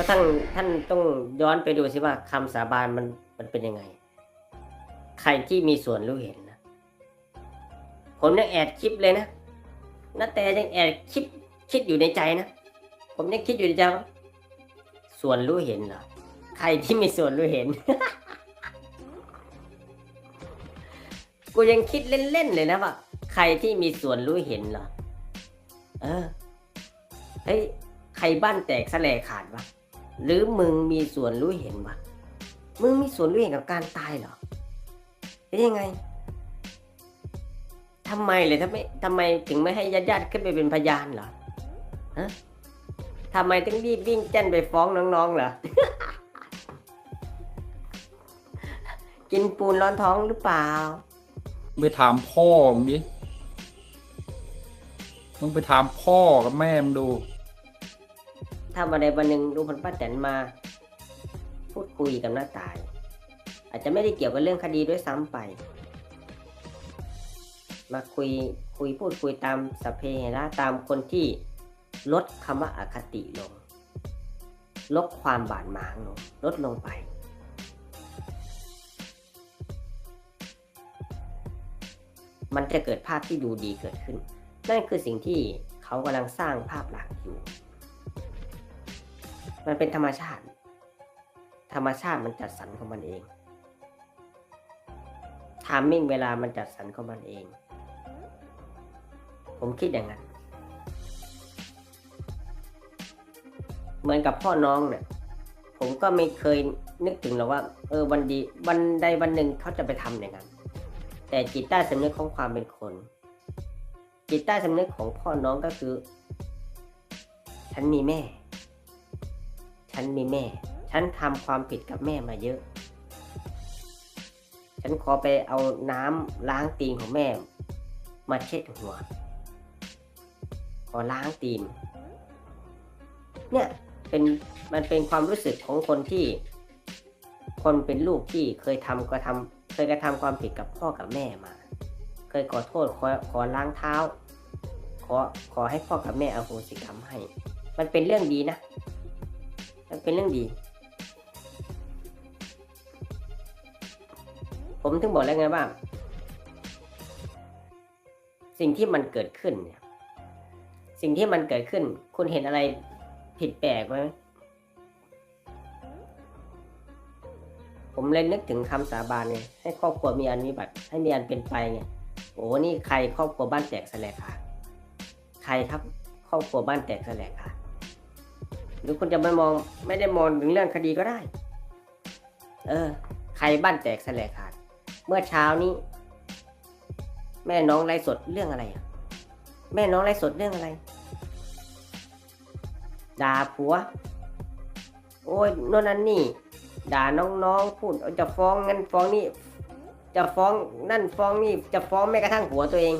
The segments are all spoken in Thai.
ก็ท่านท่านต้องย้อนไปดูสิว่าคำสาบานมันมันเป็นยังไง ใครที่มีส่วนรู้เห็นนะ ผมยังแอบคิดเลยนะนาแต่ยังแอบคิดคิดอยู่ในใจนะ ผมยังคิดอยู่ในใจว่าส่วนรู้เห็นเหรอ ใครที่มีส่วนรู้เห็น กูยังคิดเล่นๆเลยนะว่าใครที่มีส่วนรู้เห็นเหรอ เออ เฮ้ย ใครบ้านแตกแสลกขาดวะ หรือมึงมีส่วนรู้เห็นวะมึงมีส่วนรู้เห็นกับการตายเหรอเป็นยังไงทำไมเลยทำไมทำไมถึงไม่ให้ญาติญาติขึ้นไปเป็นพยานเหรอฮะทำไมต้องรีบวิ่งแจ้นไปฟ้องน้องๆเหรอกินปูนร้อนท้องหรือเปล่าไปถามพ่อมึงดิมึงไปถามพ่อกับแม่มึงดู ถ้าวันใดวันหนึ่งลุงพลป้าแตนมา พูดคุยกับน้าตาย อาจจะไม่ได้เกี่ยวกับเรื่องคดีด้วยซ้ำไป มาคุยคุยพูดคุยตามสพเพเหระตามคนที่ลดคำว่าอาคติลง ลดความบาดหมางลง ลดลงไปมันจะเกิดภาพที่ดูดีเกิดขึ้น นั่นคือสิ่งที่เขากำลังสร้างภาพลักษณ์อยู่ มันเป็นธรรมชาติ ธรรมชาติมันจัดสรรของมันเองทามมิ่งเวลามันจัดสรรของมันเอง ผมคิดอย่างนั้น เหมือนกับพ่อน้องเนี่ย ผมก็ไม่เคยนึกถึงหรอกว่า เออวันดีวันใดวันหนึ่งเขาจะไปทำอย่างนั้น แต่จิตใต้สำนึกของความเป็นคน จิตใต้สำนึกของพ่อน้องก็คือ ฉันมีแม่ ฉันมีแม่ ฉันทำความผิดกับแม่มาเยอะ ฉันขอไปเอาน้ำล้างตีนของแม่ มาเช็ดหัว ขอล้างตีน เนี่ยเป็นมันเป็นความรู้สึกของคนที่ คนเป็นลูกที่เคยทำกระทำเคยกระทำความผิดกับพ่อกับแม่มา เคยขอโทษขอขอล้างเท้า ขอขอให้พ่อกับแม่อโหสิกรรมให้ มันเป็นเรื่องดีนะ มันเป็นเรื่องดี ผมถึงบอกแล้วไงว่า สิ่งที่มันเกิดขึ้นเนี่ยสิ่งที่มันเกิดขึ้น คุณเห็นอะไรผิดแปลกไหมผมเลยนึกถึงคำสาบานไงให้ครอบครัวมีอันวิบัติให้มีอันเป็นไปไงโอ้นี่ใครครอบครัวบ้านแตกแสลกขาดใครครับครอบครัวบ้านแตกแสลกขาด หรือคุณจะไม่มองไม่ได้มองถึงเรื่องคดีก็ได้ เออ ใครบ้านแตกแสลกขาด เมื่อเช้านี้ แม่น้องไลสดเรื่องอะไรอะ แม่น้องไลสดเรื่องอะไร ด่าผัว โอ้ยโน่นนั่นนี่ ด่าน้องๆพูดจะฟ้องงั้นฟ้องนี่ จะฟ้องนั่นฟ้องนี่ จะฟ้องแม้กระทั่งผัวตัวเอง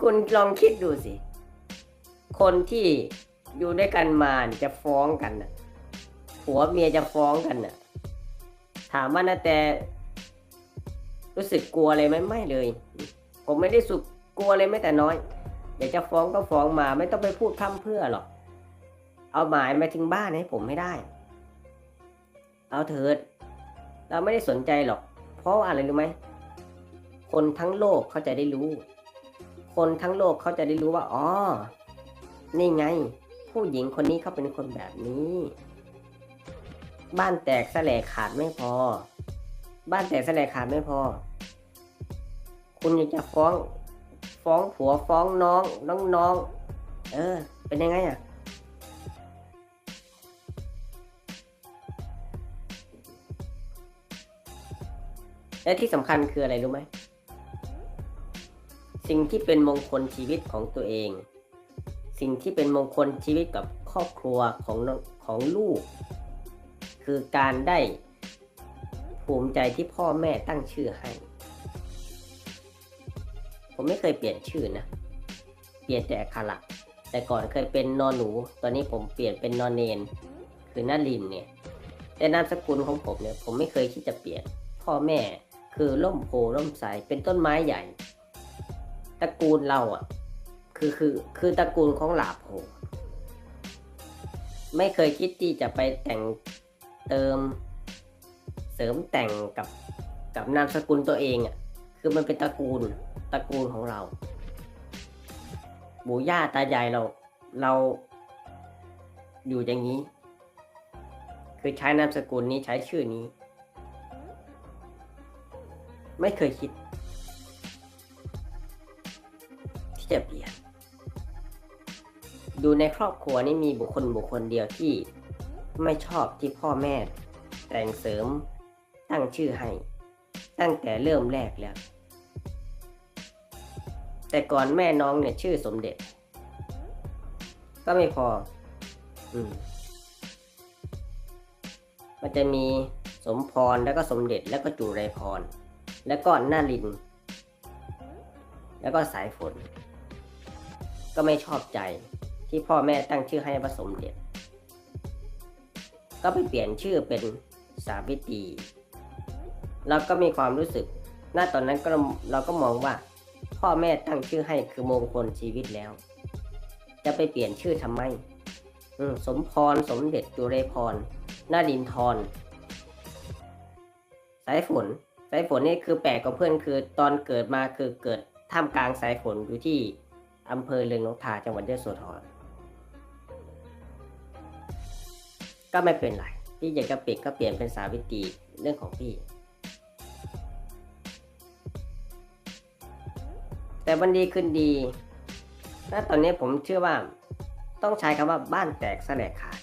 คุณลองคิดดูสิ คนที่อยู่ด้วยกันมาจะฟ้องกันน่ะผัวเมียจะฟ้องกันน่ะถามว่านะแต่ รู้สึกกลัวเลยไหมไม่เลย ผมไม่ได้สุกกลัวเลยแม้แต่น้อยเดี๋ยวจะฟ้องก็ฟ้องมา ไม่ต้องไปพูดพร่ำเพื่อหรอก เอาหมายมาถึงบ้านให้ผมไม่ได้ เอาเถิด เราไม่ได้สนใจหรอก เพราะอะไรรู้ไหม คนทั้งโลกเขาจะได้รู้ คนทั้งโลกเขาจะได้รู้ว่า อ๋อ นี่ไง ผู้หญิงคนนี้เขาเป็นคนแบบนี้ บ้านแตกแสลกขาดไม่พอ บ้านแตกแสลกขาดไม่พอ คุณยังจะฟ้อง ฟ้องผัวฟ้องน้องน้องน้องเออ เป็นยังไงอะและที่สำคัญคืออะไรรู้ไหม สิ่งที่เป็นมงคลชีวิตของตัวเอง สิ่งที่เป็นมงคลชีวิตกับครอบครัวของของลูก คือการได้ภูมิใจที่พ่อแม่ตั้งชื่อให้ ผมไม่เคยเปลี่ยนชื่อนะ เปลี่ยนแต่อักขระแต่ก่อนเคยเป็นนอนหนู ตอนนี้ผมเปลี่ยนเป็นนอนเนน คือนารินเนี่ย แต่นามสกุลของผมเนี่ย ผมไม่เคยที่จะเปลี่ยน พ่อแม่คือร่มโพล่มใสเป็นต้นไม้ใหญ่ ตระกูลเราอะ คือคือคือตระกูลของหลาโพไม่เคยคิดที่จะไปแต่งเติมเสริมแต่งกับกับนามสกุลตัวเองอะคือมันเป็นตระกูลตระกูลของเราปู่ย่าตายายเราเราอยู่อย่างนี้ คือใช้นามสกุลนี้ใช้ชื่อนี้ ไม่เคยคิด ที่จะเปลี่ยน ดูในครอบครัวนี่มีบุคคลบุคคลเดียวที่ไม่ชอบที่พ่อแม่ แต่งเสริมตั้งชื่อให้ ตั้งแต่เริ่มแรกแล้ว แต่ก่อนแม่น้องเนี่ยชื่อสมเด็จ ก็ไม่พอ อืม มันจะมีสมพรแล้วก็สมเด็จแล้วก็จุไรพร แล้วก็นาริน แล้วก็สายฝน ก็ไม่ชอบใจ ที่พ่อแม่ตั้งชื่อให้ว่าสมเด็จ ก็ไปเปลี่ยนชื่อเป็นสาวิตรีเราก็มีความรู้สึกณตอนนั้นก็เราก็มองว่า พ่อแม่ตั้งชื่อให้คือมงคลชีวิตแล้ว จะไปเปลี่ยนชื่อทำไมมสมพร สมเด็จจุเรพรนารินทรสายฝน สายฝนนี่คือแปลกกว่าเพื่อนคือตอนเกิดมาคือเกิดท่ามกลางสายฝนอยู่ที่อำเภอเรืองนกทาจังหวัดยโสธร ก็ไม่เป็นไร พี่อยากจะเปลี่ยนก็เปลี่ยนเป็นสาวิตรีเรื่องของพี่ แต่วันดีขึ้นดีณตอนนี้ผมเชื่อว่า ต้องใช้คำว่าบ้านแตกแสลกขาด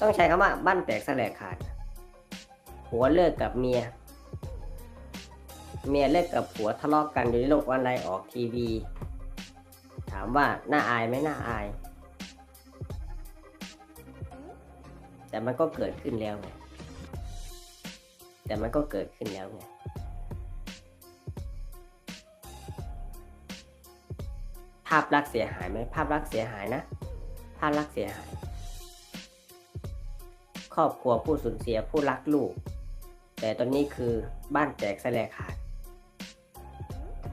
ต้องใช้คำว่าบ้านแตกแสลกขาดผัวเลิกกับเมีย เมียเลิกกับผัวทะเลาะกกันอยู่ในโลกออนไลน์ออกทีวี ถามว่าน่าอายไหมน่าอาย แต่มันก็เกิดขึ้นแล้วไงแต่มันก็เกิดขึ้นแล้วไงภาพลักษณ์เสียหายไหมภาพลักษณ์เสียหายนะ ภาพลักษณ์เสียหาย ครอบครัวผู้สูญเสียผู้รักลูก แต่ตอนนี้คือบ้านแตกแสลกขาด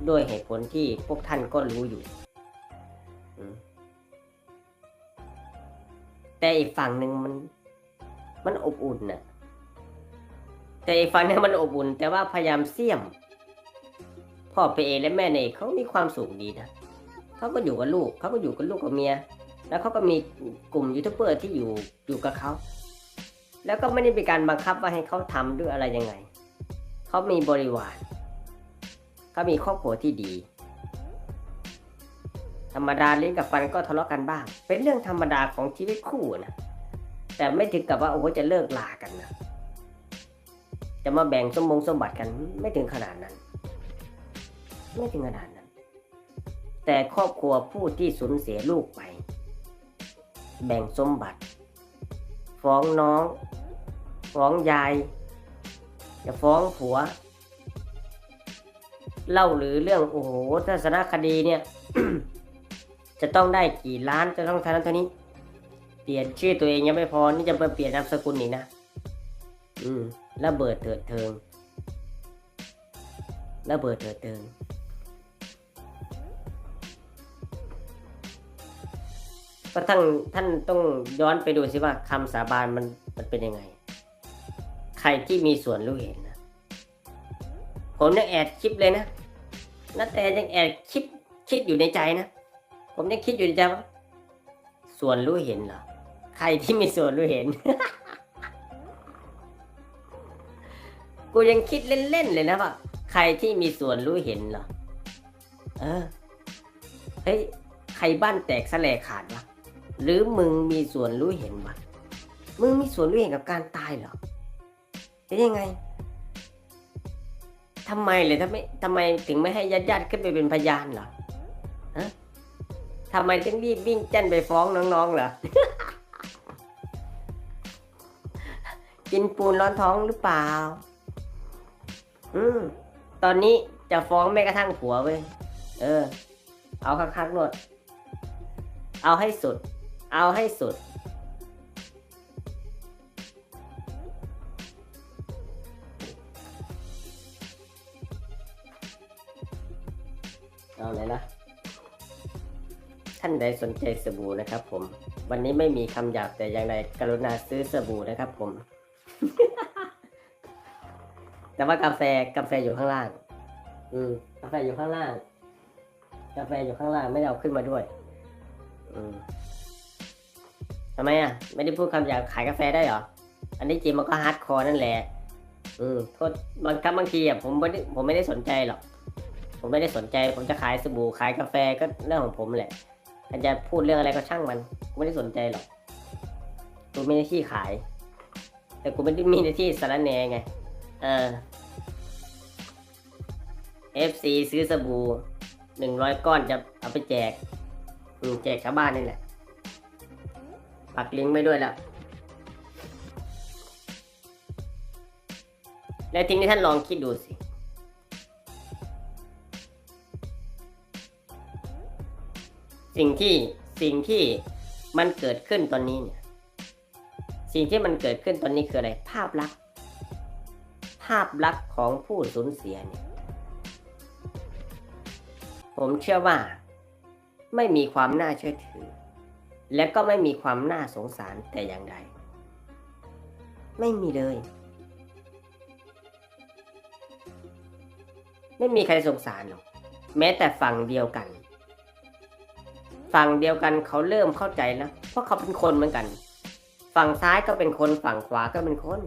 ด้วยเหตุผลที่พวกท่านก็รู้อยู่ แต่อีกฝั่งหนึ่งมัน มันอบอุ่นน่ะแต่อีกฝั่งหนึงมันอบอุ่น แต่ว่าพยายามเสี่ยม พ่อเปเอและแม่เนยเขามีความสุขดีนะเขาก็อยู่กับลูกเขาก็อยู่กับลูกกับเมีย แล้วเขาก็มีกลุ่มยูทูบเบอร์ที่อยู่อยู่กับเขาแล้วก็ไม่ได้มีการบังคับว่าให้เขาทำด้วยอะไรยังไง เขามีบริวารเขามีครอบครัวที่ดี ธรรมดาลิ้นกับฟันก็ทะเลาะกันบ้าง เป็นเรื่องธรรมดาของชีวิตคู่นะ แต่ไม่ถึงกับว่าโอ้โหจะเลิกลากันนะจะมาแบ่งสมบงสมบัติกันไม่ถึงขนาดนั้น ไม่ถึงขนาดนั้น แต่ครอบครัวผู้ที่สูญเสียลูกไป แบ่งสมบัติ ฟ้องน้อง ฟ้องยายจะฟ้องผัว เล่าหรือเรื่องโอ้โหทัศนคดีเนี่ย จะต้องได้กี่ล้านจะต้องท่านั้นเท่านี้ เปลี่ยนชื่อตัวเองยังไม่พอ นี่จะไปเปลี่ยนนามสกุลอีกนะ อืมระเบิดเถิดเทิงระเบิดเถิดเทิงก็ทั้งท่านต้องย้อนไปดูสิว่าคำสาบานมันมันเป็นยังไง ใครที่มีส่วนรู้เห็นนะ ผมยังแอดคลิปเลยนะนาแต่ยังแอดคลิปคิดอยู่ในใจนะ ผมยังคิดอยู่ในใจว่าส่วนรู้เห็นเหรอ ใครที่มีส่วนรู้เห็น กูยังคิดเล่นๆเลยนะว่าใครที่มีส่วนรู้เห็นเหรอ เออ เฮ้ย ใครบ้านแตกแสลขาดวะ หรือมึงมีส่วนรู้เห็นวะ มึงมีส่วนรู้เห็นกับการตายเหรอเป็นยังไงทำไมเลยทำไมทำไมถึงไม่ให้ญาติญาติๆขึ้นไปเป็นพยานเหรอฮะทำไมถึงรีบวิ่งแจ้นไปฟ้องน้องๆเหรอ กินปูนร้อนท้องหรือเปล่า อืม ตอนนี้จะฟ้องแม้กระทั่งผัวเว้ย เออ เอาคักๆหนดเอาให้สุด เอาให้สุด เอาไหนล่ะ ท่านใดสนใจสบู่นะครับผม วันนี้ไม่มีคำหยาบแต่อย่างใดกรุณาซื้อสบู่นะครับผม แต่ว่ากาแฟกาแฟอยู่ข้างล่าง อืม กาแฟอยู่ข้างล่าง กาแฟอยู่ข้างล่างไม่ได้เอาขึ้นมาด้วย อืมทำไมอะ ไม่ได้พูดคำหยาบขายกาแฟได้เหรอ อันนี้จริงมันก็ฮาร์ดคอร์นั่นแหละ อืมโทษบางครั้งบางทีอะผมไม่ได้ผมไม่ได้สนใจหรอก ผมไม่ได้สนใจ ผมจะขายสบู่ขายกาแฟก็เรื่องของผมแหละใครจะพูดเรื่องอะไรก็ช่างมันกูไม่ได้สนใจหรอกกูมีหน้าที่ขาย แต่กูไม่ได้มีหน้าที่สารแนไงเออ FC ซื้อสบู่หนึ่งร้อยก้อนจะเอาไปแจกแจกชาวบ้านนี่แหละ ปักลิงก์ไว้ด้วยแล้วแล้วทีนี้ท่านลองคิดดูสิ สิ่งที่สิ่งที่มันเกิดขึ้นตอนนี้เนี่ย สิ่งที่มันเกิดขึ้นตอนนี้คืออะไร ภาพลักษณ์ ภาพลักษณ์ของผู้สูญเสียเนี่ยผมเชื่อว่า ไม่มีความน่าเชื่อถือ และก็ไม่มีความน่าสงสารแต่อย่างใด ไม่มีเลย ไม่มีใครสงสารหรอกแม้แต่ฝั่งเดียวกัน ฝั่งเดียวกันเขาเริ่มเข้าใจแล้วเพราะเขาเป็นคนเหมือนกัน ฝั่งซ้ายก็เป็นคน ฝั่งขวาก็เป็นคน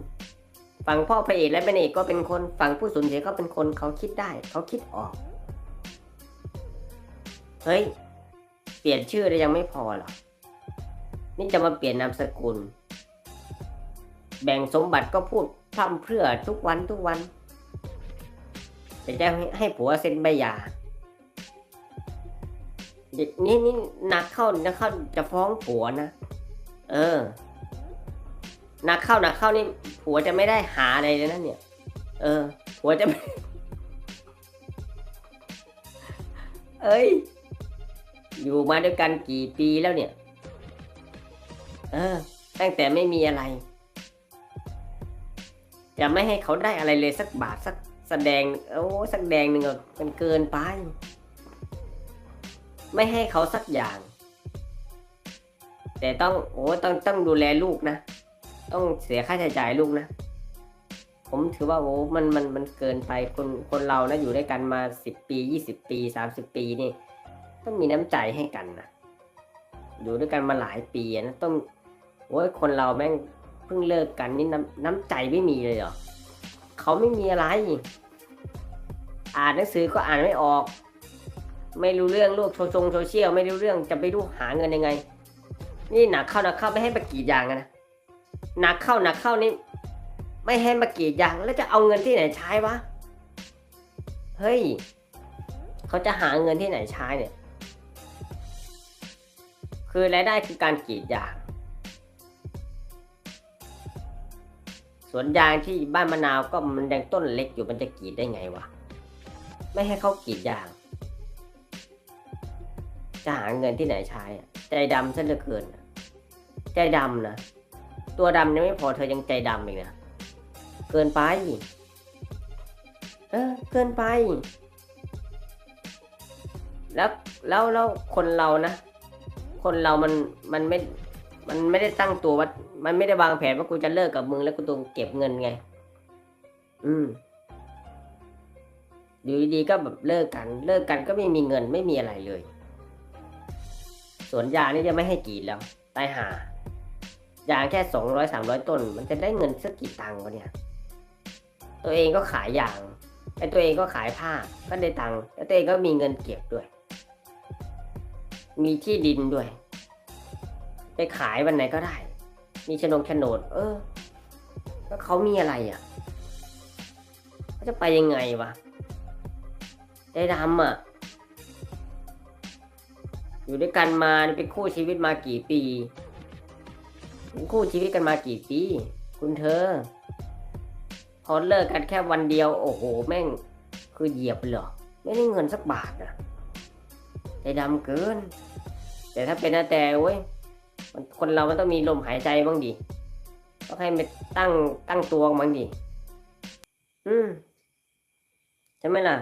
ฝั่งพ่อพระเอกและแม่เอกก็เป็นคน ฝั่งผู้สูญเสียก็เป็นคน เขาคิดได้ เขาคิดออก เฮ้ย เปลี่ยนชื่อได้ยังไม่พอหรอ นี่จะมาเปลี่ยนนามสกุล แบ่งสมบัติก็พูดพร่ำเพื่อทุกวันทุกวันจะจะให้ให้ผัวเซ็นใบหย่าเด็กนี่นี่นักเข้านักเข้าจะฟ้องผัวนะ เออ หนักเข้าหนักเข้านี่ผัวจะไม่ได้หาอะไรเลยนะเนี่ย เออผัวจะไม่เอ้ย อยู่มาด้วยกันกี่ปีแล้วเนี่ย เออ ตั้งแต่ไม่มีอะไร จะไม่ให้เขาได้อะไรเลยสักบาทสักแสดง โอ้สักแดงหนึ่งอะมันเกินไป ไม่ให้เขาสักอย่าง แต่ต้อง โอ้ต้องต้องดูแลลูกนะ ต้องเสียค่าใช้จ่ายลูกนะ ผมถือว่าโอ้มันมันมันเกินไปคนคนเรานะอยู่ด้วยกันมาสิบปียี่สิบปีสามสิบปีนี่ ต้องมีน้ำใจให้กันนะอยู่ด้วยกันมาหลายปีนะต้องโอ้ยคนเราแม่งเพิ่งเลิกกันนี่น้ำน้ำใจไม่มีเลยเหรอเขาไม่มีอะไร อ่านหนังสือก็อ่านไม่ออก ไม่รู้เรื่องโลกโซเชียลไม่รู้เรื่องจะไปดูหาเงินยังไง นี่หนักเข้าหนักเข้าไม่ให้มากรีดยางนะ หนักเข้าหนักเข้านี่ ไม่ให้มากรีดยางแล้วจะเอาเงินที่ไหนใช้วะ เฮ้ย เขาจะหาเงินที่ไหนใช้เนี่ย คือรายได้คือการกรีดยาง สวนยางที่บ้านมะนาวก็มันยังต้นเล็กอยู่มันจะกรีดได้ไงวะ ไม่ให้เขากรีดยาง จะหาเงินที่ไหนใช้ ใจดำซะเหลือเกิน ใจดำนะ ตัวดำยังไม่พอเธอยังใจดำอีกนะ เกินไป เออ เกินไป แล้วแล้วแล้วคนเรานะ คนเรามันมันไม่ มันไม่ได้ตั้งตัวว่า มันไม่ได้วางแผนว่ากูจะเลิกกับมึงแล้วกูต้องเก็บเงินไง อืมอยู่ดีๆก็แบบเลิกกัน เลิกกันก็ไม่มีเงินไม่มีอะไรเลย สวนยานี่จะไม่ให้กีดแล้วตายหา ยางแค่สองร้อยสามร้อยต้น มันจะได้เงินสักกี่ตังค์วะเนี่ย ตัวเองก็ขายยางไอ้ตัวเองก็ขายผ้าก็ได้ตังค์แล้วตัวเองก็มีเงินเก็บด้วย มีที่ดินด้วย ไปขายวันไหนก็ได้ มีโฉนดโนด เออแล้วเขามีอะไรอะเขาจะไปยังไงวะใจดำอะ อยู่ด้วยกันมาเป็นคู่ชีวิตมากี่ปี คู่ชีวิตกันมากี่ปี คุณเธอ พอเลิกกันแค่วันเดียว โอ้โห แม่ง คือเหยียบเลยเหรอ ไม่ได้เงินสักบาทนะใจดำเกิน แต่ถ้าเป็นนาแต่เว้ยคนเรามันต้องมีลมหายใจบ้างดิต้องให้มันตั้งตั้งตัวบ้างดิอืมใช่ไหมล่ะ